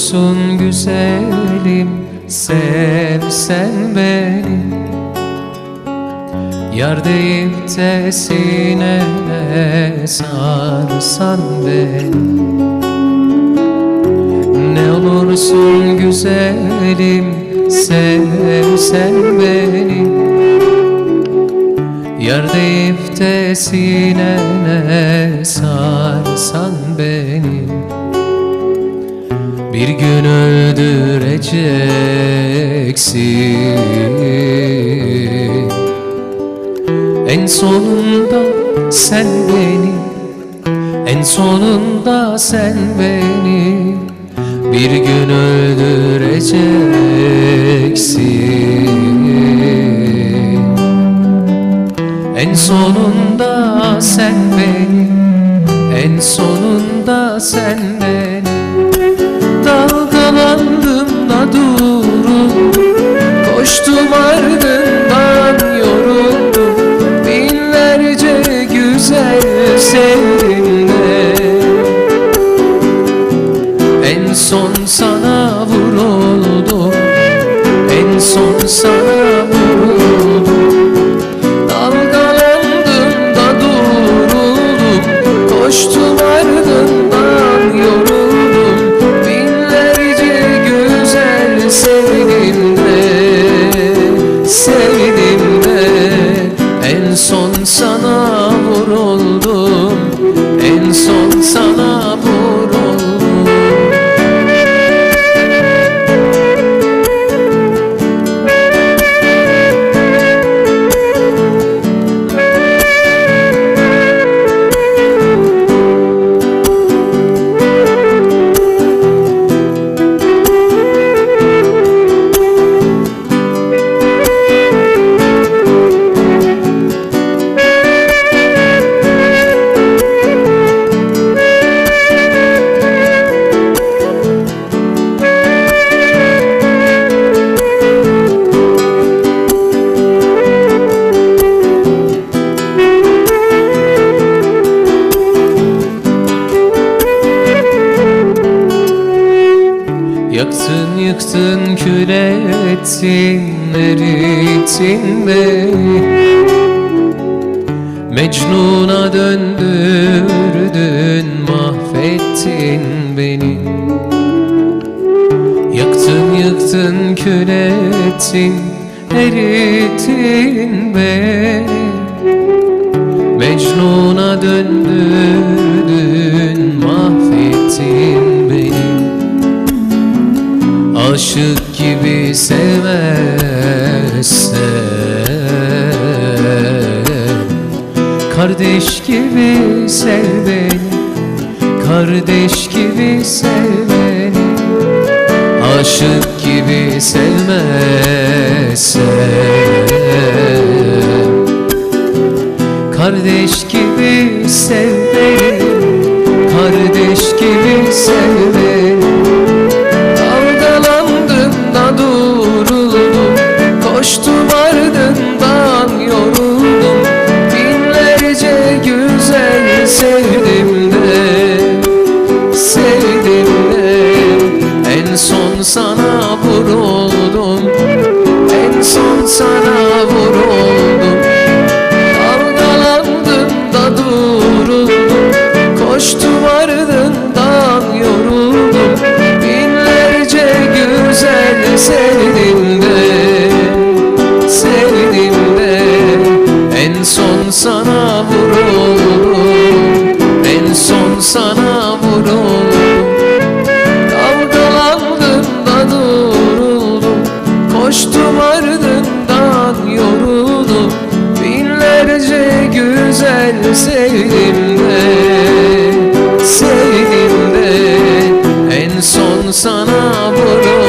olursun güzelim Sevsen beni. Yar deyip de sarsan beni. Ne olursun güzelim Sevsen beni. Yar deyip de sarsan beni. Bir gün öldüreceksin. En sonunda sen beni En sonunda sen beni Bir gün öldüreceksin. En sonunda sen beni En sonunda sen beni canção yıktın kül ettin erittin beni Mecnun'a döndürdün mahvettin beni. Yaktın yıktın kül ettin erittin beni. Mecnun'a döndürdün Aşık gibi sevmezsen Kardeş gibi sev beni Kardeş gibi sev beni Aşık gibi sevmezsen Kardeş gibi sev beni Kardeş gibi sev beni se sana bunu